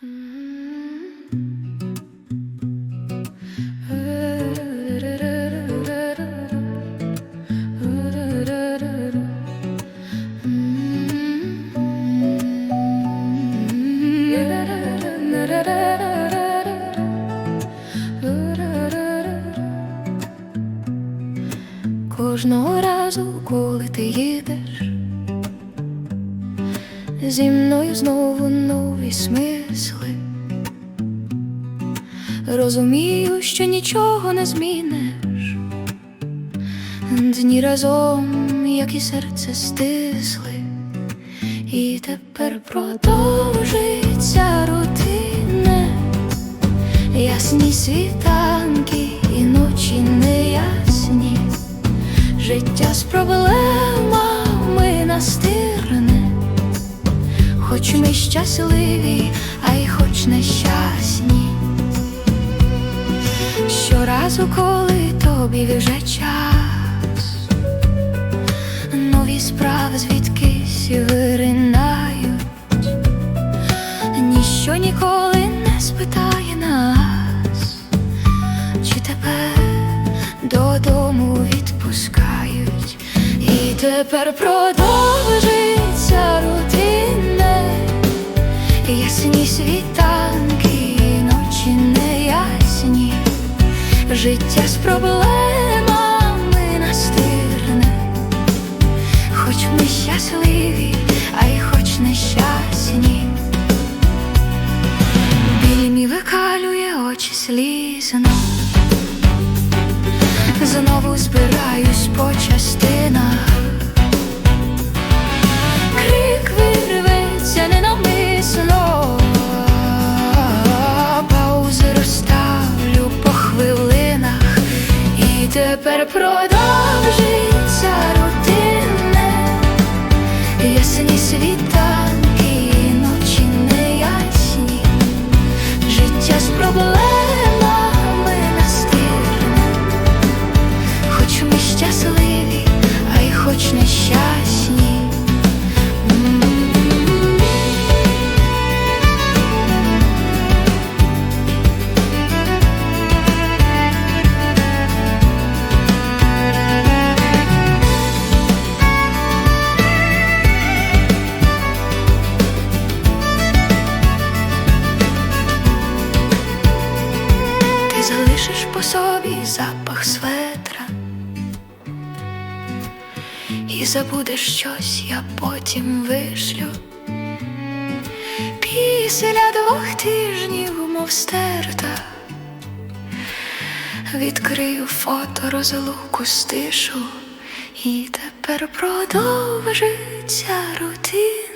Кожного разу, коли ти їдеш, зі мною знову нові смисли. Розумію, що нічого не зміниш. Дні разом, як і серце стисли, і тепер продовжиться рутина, ясні світанки і ночі неясні, життя з проблемами хоч ми щасливі, а й хоч нещасні. Щоразу, коли тобі вже час, нові справи звідкись виринають, ніщо ніколи не спитає нас, чи тебе додому відпускають, і тепер продовжиться рутина, Життя з проблемами настирне, хоч ми щасливі, а й хоч нещасні. Біль мій викалює очі слізно, знову збираюсь по частинах. Тепер продовжиться рутинне, ясні світанки, ночі неясні, життя з проблемами по собі запах светра і забудеш щось, я потім вишлю. Після двох тижнів, мов стерта, відкрию фото розлуку стишу, і тепер продовжиться рутина.